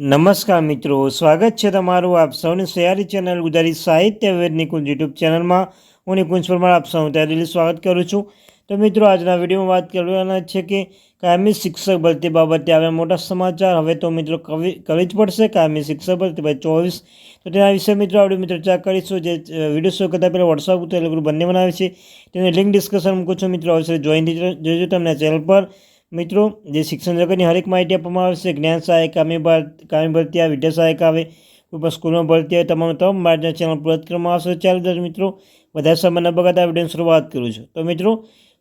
નમસ્કાર મિત્રો, સ્વાગત છે તમારું આપ સૌની સયારી ચેનલ ગુજરાતી સાહિત્ય વેદ નિકુંજ યુટ્યુબ ચેનલમાં. હું નિકુંજ પરમાર, આપ સૌનું તૈયારી સ્વાગત કરું છું. તો મિત્રો, આજના વિડીયોમાં વાત કરવાના છે કે કાયમી શિક્ષક ભરતી બાબતે આવ્યા મોટા સમાચાર. હવે તો મિત્રો, કવિ કરવી જ પડશે કાયમી શિક્ષક ભરતી ભાઈ ચોવીસ. તો તેના વિશે મિત્રો, આપણે મિત્રો ચર્ચા કરીશું. જે વીડિયો શો કરતાં પહેલાં વોટ્સઅપ ટેલિગ્રુપ બંને બનાવે છે. તેની લિંક ડિસ્કશન મૂકું છું. મિત્રો, અવશ્ય જોઈન જોજો. તમને ચેનલ પર. મિત્રો, જે શિક્ષણ જગતની હરેક માહિતી આપવામાં આવે છે, જ્ઞાન સહાયક, કામી કામી ભરતી આવે, વિદ્યા સહાયક આવે, કોઈ સ્કૂલમાં ભરતી આવે તમામ તમામ માહિતી ચેનલ પૂરત કરવામાં આવશે. ચાલો દર્શક મિત્રો, વધારે સમયના ન બગાડતા વિડીયોની શરૂઆત કરું છું. તો મિત્રો,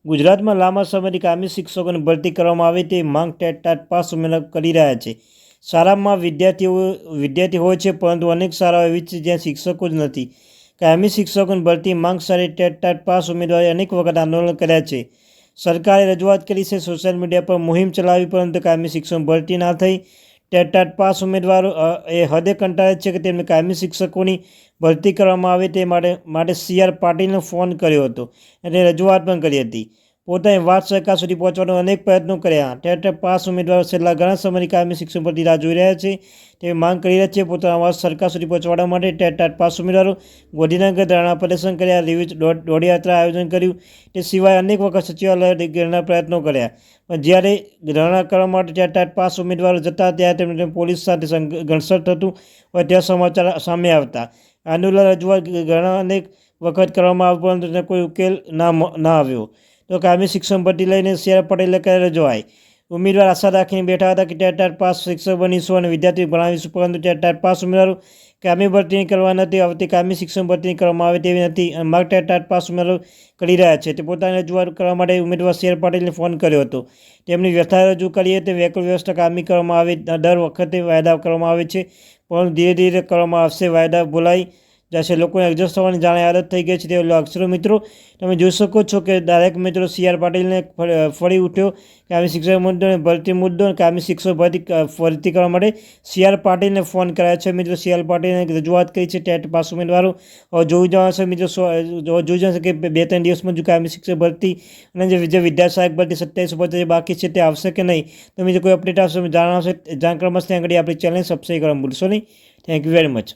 ગુજરાતમાં લાંબા સમયથી કામી શિક્ષકોની ભરતી કરવામાં આવે તે માંગ ટેટ ટાટ પાસ ઉમેરા કરી રહ્યા છે. શાળામાં વિદ્યાર્થીઓ, વિદ્યાર્થી હોય છે, પરંતુ અનેક શાળાઓ એવી છે જ્યાં શિક્ષકો જ નથી. કાયમી શિક્ષકોની ભરતી માંગ સારી ટેટ ટાટ પાસ ઉમેદવારે અનેક વખત આંદોલન કર્યા છે. સરકારે રજૂઆત કરી છે, સોશિયલ મીડિયા પર મુહિમ ચલાવી, પરંતુ કાયમી શિક્ષણ ભરતી ના થઈ. ટેટાટ પાસ ઉમેદવારો એ હદે કંટાળે છે કે તેમને કાયમી શિક્ષકોની ભરતી કરવામાં આવે તે માટે માટે સી આર પાટીલને ફોન કર્યો હતો. અને રજૂઆત પણ કરી હતી. પોતાની વાત સરકાર સુધી પહોંચવાનો અનેક પ્રયત્નો કર્યા. ટેટ પાસ ઉમેદવારો છેલ્લા ઘણા સમયની કાયમી શિક્ષણ પરથી રાહ જોઈ રહ્યા છે. તે માંગ કરી રહ્યા છે. પોતાના અવાજ સરકાર સુધી પહોંચવાડવા માટે ટેટ પાસ ઉમેદવારો ગાંધીનગર ધરણા પ્રદર્શન કર્યા. રિવિજ દોડ દોડયાત્રા આયોજન કર્યું. તે સિવાય અનેક વખત સચિવાલય ઘેરના પ્રયત્નો કર્યા. પણ જ્યારે ધરણા કરવા માટે ટેટ ટાટ પાસ ઉમેદવારો જતા ત્યારે તેમને પોલીસ સાથે ઘણસર થતું હોય ત્યાં સમાચાર સામે આવતા. આંદોલન રજૂઆત ઘણા અનેક વખત કરવામાં આવ્યું, પરંતુ કોઈ ઉકેલ ના ના આવ્યો. તો કાયમી શિક્ષણ ભરતી લઈને સી આર પટેલે ઉમેદવાર આશા રાખીને બેઠા હતા કે ટેટ પાસ શિક્ષક બનીશું અને વિદ્યાર્થી ભણાવીશું, પરંતુ ટેટ પાસ ઉમેદવારો કામી ભરતી કરવા નથી આવતી કામી શિક્ષણ ભરતી કરવામાં આવે તેવી નથી અને માર્ક ટેટ પાસ ઉમેદવારો કરી રહ્યા છે. તે પોતાની રજૂઆત કરવા માટે ઉમેદવાર સી આર પાટીલને ફોન કર્યો હતો. તેમની વ્યથા રજૂ કરીએ તે વૈકલ્પિક વ્યવસ્થા કામી કરવામાં આવે, દર વખતે વાયદા કરવામાં આવે છે, પણ ધીરે ધીરે કરવામાં આવશે, વાયદા બોલાઈ જશે લોકોને એડજસ્ટ થવાની જાણે આદત થઈ ગઈ છે, તે અક્ષરો મિત્રો, તમે જોઈ શકો છો કે દરેક મિત્રો સી આર પાટીલને ફરી- ઉઠ્યો કાયમી શિક્ષક મુદ્દો અને ભરતી મુદ્દો અને કાયમી શિક્ષક ભરતી ફરતી કરવા માટે સી આર પાટીલને ફોન કરાયો છે. મિત્રો સી આર પાટીલને રજૂઆત કરી છે, ટેટ પાસ ઉમેદવારો. જોઈ જવાશે મિત્રો જોઈ જશે કે બે ત્રણ દિવસમાં જો કાયમી શિક્ષક ભરતી અને જે વિદ્યા સહાયક ભરતી સત્યાવીસ જે બાકી છે, તે આવશે કે નહીં? તમે જે કોઈ અપડેટ આવશે જાણ મળશે ત્યાં આગળ આપણી ચેનલ સબસ્ક્રાઈબ કરવા ભૂલશો નહીં. Thank you very much